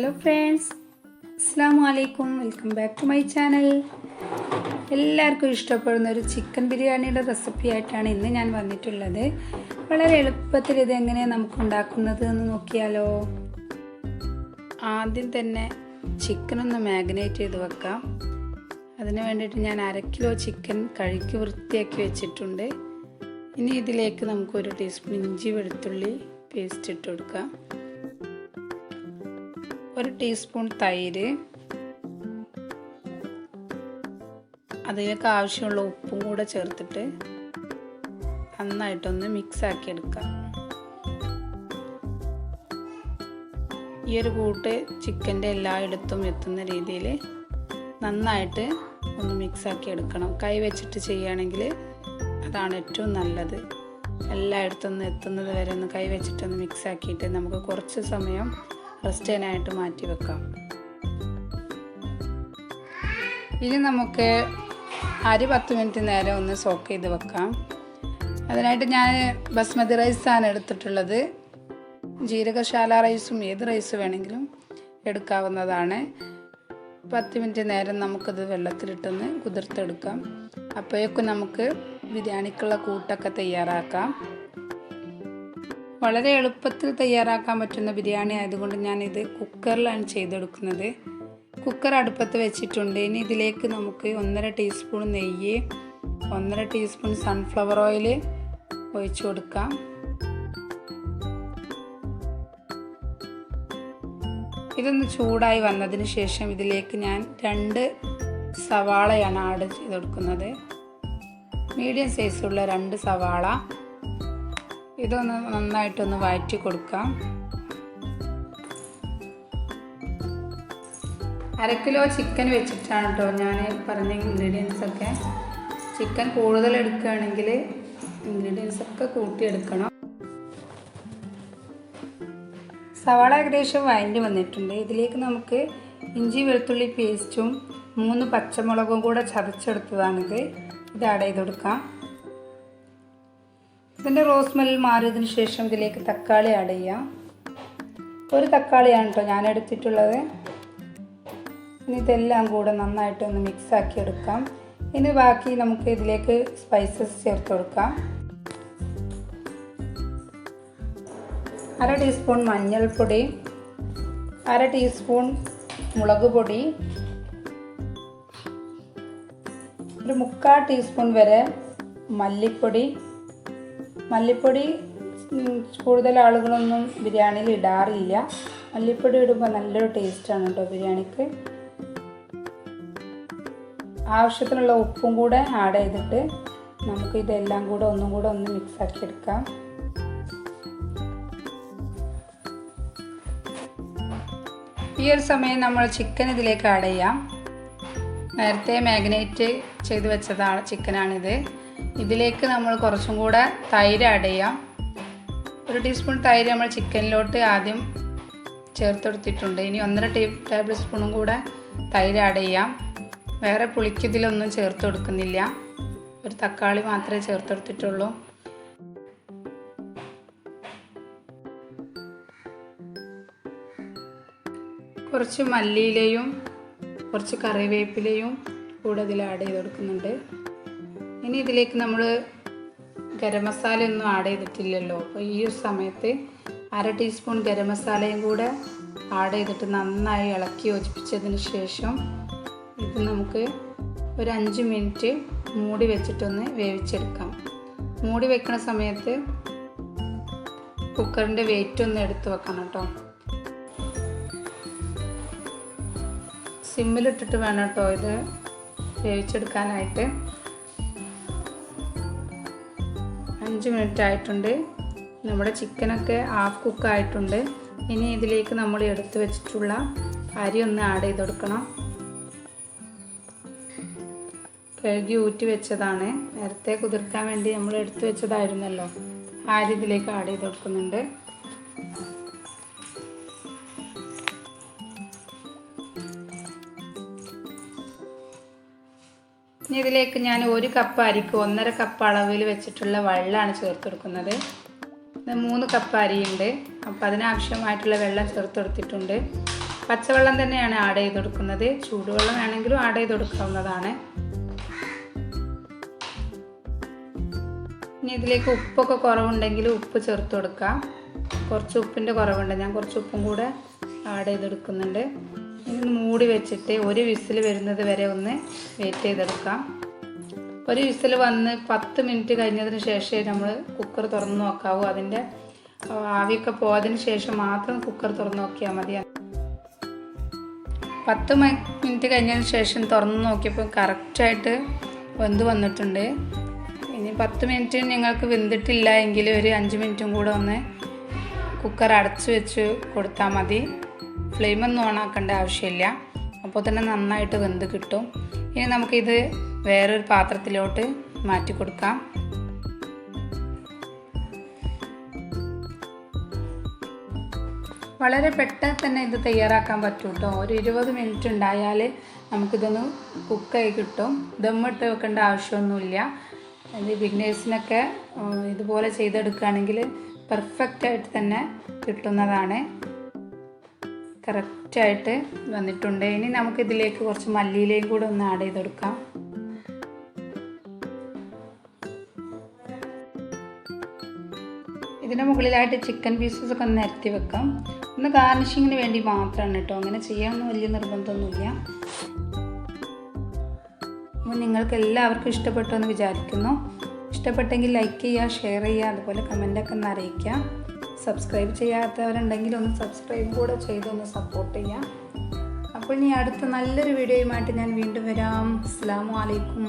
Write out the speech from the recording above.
Hello friends അസ്സാം വലൈക്കും welcome back to my channel എല്ലാവർക്കും ഇഷ്ടപ്പെടുന്ന ഒരു ചിക്കൻ ബിരിയാണിയുടെ റെസിപ്പി ആയിട്ടാണ് ഇന്ന് ഞാൻ വന്നിട്ടുള്ളത്. വളരെ എളുപ്പത്തിൽ ഇത് എങ്ങനെയാണ് നമുക്ക് ഉണ്ടാക്കുന്നത് എന്ന് നോക്കിയാലോ? ആദ്യം തന്നെ ചിക്കൻ ഒന്ന് മാഗ്നേറ്റ് ചെയ്ത് വെക്കാം. അതിന് വേണ്ടിയിട്ട് ഞാൻ അര കിലോ ചിക്കൻ കഴുകി വൃത്തിയാക്കി വെച്ചിട്ടുണ്ട്. ഇനി ഇതിലേക്ക് നമുക്ക് ഒരു ടീസ്പൂൺ ഇഞ്ചി വെളുത്തുള്ളി പേസ്റ്റ് ഇട്ട് കൊടുക്കാം. ഒരു ടീസ്പൂൺ തൈര്. അതിലേക്ക് ആവശ്യമുള്ള ഉപ്പും കൂടെ ചേർത്തിട്ട് നന്നായിട്ടൊന്ന് മിക്സ് ആക്കി എടുക്കാം. ഈ ഒരു കൂട്ട് ചിക്കന്റെ എല്ലായിടത്തും എത്തുന്ന രീതിയിൽ നന്നായിട്ട് ഒന്ന് മിക്സ് ആക്കി എടുക്കണം. കൈ വെച്ചിട്ട് ചെയ്യുകയാണെങ്കിൽ അതാണ് ഏറ്റവും നല്ലത്. എല്ലായിടത്തും എത്തുന്നത് വരെ ഒന്ന് കൈ വെച്ചിട്ടൊന്ന് മിക്സ് ആക്കിയിട്ട് നമുക്ക് കുറച്ച് സമയം റെസ്റ്റ് മാറ്റി വെക്കാം. ഇനി നമുക്ക് അരി പത്ത് മിനിറ്റ് നേരം ഒന്ന് സോക്ക് ചെയ്ത് വെക്കാം. അതിനായിട്ട് ഞാൻ ബസ്മതി റൈസാണ് എടുത്തിട്ടുള്ളത്. ജീരകശാല റൈസും ഏത് റൈസ് വേണമെങ്കിലും എടുക്കാവുന്നതാണ്. പത്ത് മിനിറ്റ് നേരം നമുക്കത് വെള്ളത്തിലിട്ടൊന്ന് കുതിർത്തെടുക്കാം. അപ്പോഴേക്കും നമുക്ക് ബിരിയാണിക്കുള്ള കൂട്ടൊക്കെ തയ്യാറാക്കാം. വളരെ എളുപ്പത്തിൽ തയ്യാറാക്കാൻ പറ്റുന്ന ബിരിയാണി ആയതുകൊണ്ട് ഞാനിത് കുക്കറിലാണ് ചെയ്തെടുക്കുന്നത്. കുക്കർ അടുപ്പത്ത് വെച്ചിട്ടുണ്ട്. ഇനി ഇതിലേക്ക് നമുക്ക് ഒന്നര ടീസ്പൂൺ നെയ്യ് ഒന്നര ടീസ്പൂൺ സൺഫ്ലവർ ഓയിൽ ഒഴിച്ചു കൊടുക്കാം. ഇതൊന്ന് ചൂടായി വന്നതിന് ശേഷം ഇതിലേക്ക് ഞാൻ രണ്ട് സവാളയാണ് ആഡ് ചെയ്ത് കൊടുക്കുന്നത് മീഡിയം സൈസുള്ള രണ്ട് സവാള ഇതൊന്ന് നന്നായിട്ടൊന്ന് വഴറ്റി കൊടുക്കാം. അര കിലോ ചിക്കൻ വെച്ചിട്ടാണ് കേട്ടോ ഞാൻ പറഞ്ഞ ഇൻഗ്രീഡിയൻസ് ഒക്കെ. ചിക്കൻ കൂടുതൽ എടുക്കുകയാണെങ്കിൽ ഇൻഗ്രീഡിയൻസ് ഒക്കെ കൂട്ടിയെടുക്കണം സവാള ഏകദേശം വഴഞ്ഞ് വന്നിട്ടുണ്ട്. ഇതിലേക്ക് നമുക്ക് ഇഞ്ചി വെളുത്തുള്ളി പേസ്റ്റും മൂന്ന് പച്ചമുളകും കൂടെ ചതച്ചെടുത്തതാണിത്. ഇത് ആഡ് ചെയ്ത് കൊടുക്കാം. ഇതിന്റെ റോസ് മെല്ലിൽ മാറിയതിന് ശേഷം ഇതിലേക്ക് തക്കാളി ആഡ് ചെയ്യാം. ഒരു തക്കാളിയാണ് കേട്ടോ ഞാൻ എടുത്തിട്ടുള്ളത്. ഇനി ഇതെല്ലാം കൂടെ നന്നായിട്ട് ഒന്ന് മിക്സ് ആക്കി എടുക്കാം. ഇനി ബാക്കി നമുക്ക് ഇതിലേക്ക് സ്പൈസസ് ചേർത്ത് കൊടുക്കാം. അര ടീസ്പൂൺ മഞ്ഞൾപ്പൊടി അര ടീസ്പൂൺ മുളക് പൊടി ഒരു മുക്കാൽ ടീസ്പൂൺ വരെ മല്ലിപ്പൊടി മല്ലിപ്പൊടി കൂടുതൽ ആളുകളൊന്നും ബിരിയാണിയിൽ ഇടാറില്ല. മല്ലിപ്പൊടി ഇടുമ്പോൾ നല്ലൊരു ടേസ്റ്റാണ് കേട്ടോ ബിരിയാണിക്ക്. ആവശ്യത്തിനുള്ള ഉപ്പും കൂടെ ആഡ് ചെയ്തിട്ട് നമുക്ക് ഇതെല്ലാം കൂടെ ഒന്നും കൂടെ ഒന്ന് മിക്സ് ആക്കി എടുക്കാം. ഈ ഒരു സമയം നമ്മൾ ചിക്കൻ ഇതിലേക്ക് ആഡ് ചെയ്യാം. നേരത്തെ മാഗ്നേറ്റ് ചെയ്ത് വെച്ചതാണ് ചിക്കനാണിത് ഇതിലേക്ക് നമ്മൾ കുറച്ചും കൂടെ തൈര് ആഡ് ചെയ്യാം. ഒരു ടീസ്പൂൺ തൈര് നമ്മൾ ചിക്കനിലോട്ട് ആദ്യം ചേർത്തെടുത്തിട്ടുണ്ട്. ഇനി ഒന്നര ടീ ടേബിൾ സ്പൂണും കൂടെ തൈര് ആഡ് ചെയ്യാം. വേറെ പുളിക്ക് ഇതിലൊന്നും ചേർത്ത് കൊടുക്കുന്നില്ല. ഒരു തക്കാളി മാത്രമേ ചേർത്തെടുത്തിട്ടുള്ളൂ. കുറച്ച് മല്ലിയിലയും കുറച്ച് കറിവേപ്പിലയും കൂടെ ഇതിൽ ആഡ് ചെയ്ത് കൊടുക്കുന്നുണ്ട്. ഇനി ഇതിലേക്ക് നമ്മൾ ഗരം മസാല ഒന്നും ആഡ് ചെയ്തിട്ടില്ലല്ലോ. അപ്പോൾ ഈ ഒരു സമയത്ത് അര ടീസ്പൂൺ ഗരം മസാലയും കൂടെ ആഡ് ചെയ്തിട്ട് നന്നായി ഇളക്കി യോജിപ്പിച്ചതിന് ശേഷം ഇത് നമുക്ക് ഒരു അഞ്ച് മിനിറ്റ് മൂടി വെച്ചിട്ടൊന്ന് വേവിച്ചെടുക്കാം. മൂടി വെക്കുന്ന സമയത്ത് കുക്കറിന്റെ വെയിറ്റ് ഒന്ന് എടുത്ത് വെക്കണം കേട്ടോ സിമ്മിലിട്ടിട്ട് വേണം കേട്ടോ ഇത് വേവിച്ചെടുക്കാനായിട്ട്. അഞ്ച് മിനിറ്റ് ആയിട്ടുണ്ട്. നമ്മുടെ ചിക്കനൊക്കെ ഹാഫ് കുക്ക് ആയിട്ടുണ്ട്. ഇനി ഇതിലേക്ക് നമ്മൾ എടുത്തു വെച്ചിട്ടുള്ള അരി ഒന്ന് ആഡ് ചെയ്ത് കൊടുക്കണം. കഴുകി ഊറ്റി വെച്ചതാണ്. നേരത്തെ കുതിർക്കാൻ വേണ്ടി നമ്മൾ എടുത്തു വെച്ചതായിരുന്നല്ലോ. ആ അരി ഇതിലേക്ക് ആഡ് ചെയ്ത് കൊടുക്കുന്നുണ്ട്. ഇനി ഇതിലേക്ക് ഞാൻ ഒരു കപ്പ് അരിക്ക് ഒന്നര കപ്പ് അളവിൽ വെച്ചിട്ടുള്ള വെള്ളമാണ് ചേർത്ത് കൊടുക്കുന്നത്. മൂന്ന് കപ്പ് അരിയുണ്ട്. അപ്പോൾ അതിനാവശ്യമായിട്ടുള്ള വെള്ളം ചേർത്ത് കൊടുത്തിട്ടുണ്ട്. പച്ചവെള്ളം തന്നെയാണ് ആഡ് ചെയ്ത് കൊടുക്കുന്നത്. ചൂടുവെള്ളം വേണമെങ്കിലും ആഡ് ചെയ്ത് കൊടുക്കാവുന്നതാണ്. ഇനി ഇതിലേക്ക് ഉപ്പൊക്കെ കുറവുണ്ടെങ്കിൽ ഉപ്പ് ചേർത്ത് കൊടുക്കാം. കുറച്ച് ഉപ്പിന്റെ കുറവുണ്ട്. ഞാൻ കുറച്ച് ഉപ്പും കൂടെ ആഡ് ചെയ്തെടുക്കുന്നുണ്ട് ഇനി ഒന്ന് മൂടി വെച്ചിട്ട് ഒരു വിസിൽ വരുന്നത് വരെ ഒന്ന് വെയിറ്റ് ചെയ്തെടുക്കാം. ഒരു വിസിൽ വന്ന് പത്ത് മിനിറ്റ് കഴിഞ്ഞതിന് ശേഷമേ നമ്മൾ കുക്കർ തുറന്ന് നോക്കാവൂ. അതിന്റെ ആവിയൊക്കെ പോയതിന് ശേഷം മാത്രം കുക്കർ തുറന്ന് നോക്കിയാൽ മതി. പത്ത് മിനിറ്റ് കഴിഞ്ഞതിന് ശേഷം തുറന്ന് നോക്കിയപ്പോൾ കറക്റ്റായിട്ട് വെന്ത് വന്നിട്ടുണ്ട്. ഇനി പത്ത് മിനിറ്റ് നിങ്ങൾക്ക് വെന്തിട്ടില്ല എങ്കിൽ ഒരു അഞ്ച് മിനിറ്റും കൂടെ ഒന്ന് കുക്കർ അടച്ചു വെച്ച് കൊടുത്താൽ മതി. ഫ്ലെയിമൊന്നും ഓണാക്കേണ്ട ആവശ്യമില്ല. അപ്പോൾ തന്നെ നന്നായിട്ട് വെന്ത് കിട്ടും. ഇനി നമുക്കിത് വേറൊരു പാത്രത്തിലോട്ട് മാറ്റി കൊടുക്കാം. വളരെ പെട്ടെന്ന് തന്നെ ഇത് തയ്യാറാക്കാൻ പറ്റും കേട്ടോ ഒരു ഇരുപത് മിനിറ്റ് ഉണ്ടായാൽ നമുക്കിതൊന്ന് കുക്കായി കിട്ടും. ദമ്മിട്ട് വെക്കേണ്ട ആവശ്യമൊന്നുമില്ല. ഇത് ബിഗ്നേഴ്സിനൊക്കെ ഇതുപോലെ ചെയ്തെടുക്കുകയാണെങ്കിൽ പെർഫെക്റ്റായിട്ട് തന്നെ കിട്ടുന്നതാണ്. കറക്റ്റായിട്ട് വന്നിട്ടുണ്ട്. ഇനി നമുക്കിതിലേക്ക് കുറച്ച് മല്ലിയിലയും കൂടെ ഒന്ന് ആഡ് ചെയ്ത് കൊടുക്കാം ഇതിന്റെ മുകളിലായിട്ട് ചിക്കൻ പീസസ് ഒക്കെ നിരത്തി വെക്കാം. ഒന്ന് ഗാർണിഷിങ്ങിന് വേണ്ടി മാത്രമാണ് കേട്ടോ. അങ്ങനെ ചെയ്യാമെന്ന് വലിയ നിർബന്ധമൊന്നുമില്ല. അപ്പോൾ നിങ്ങൾക്ക് എല്ലാവർക്കും ഇഷ്ടപ്പെട്ടു എന്ന് വിചാരിക്കുന്നു. ഇഷ്ടപ്പെട്ടെങ്കിൽ ലൈക്ക് ചെയ്യുക ഷെയർ ചെയ്യുക അതുപോലെ കമന്റൊക്കെ ഒന്ന് അറിയിക്കുക. സബ്സ്ക്രൈബ് ചെയ്യാത്തവരുണ്ടെങ്കിൽ ഒന്ന് സബ്സ്ക്രൈബ് കൂടെ ചെയ്തൊന്ന് സപ്പോർട്ട് ചെയ്യാം അപ്പോൾ ഇനി അടുത്ത നല്ലൊരു വീഡിയോയുമായിട്ട് ഞാൻ വീണ്ടും വരാം അസ്സാം വലൈക്കും.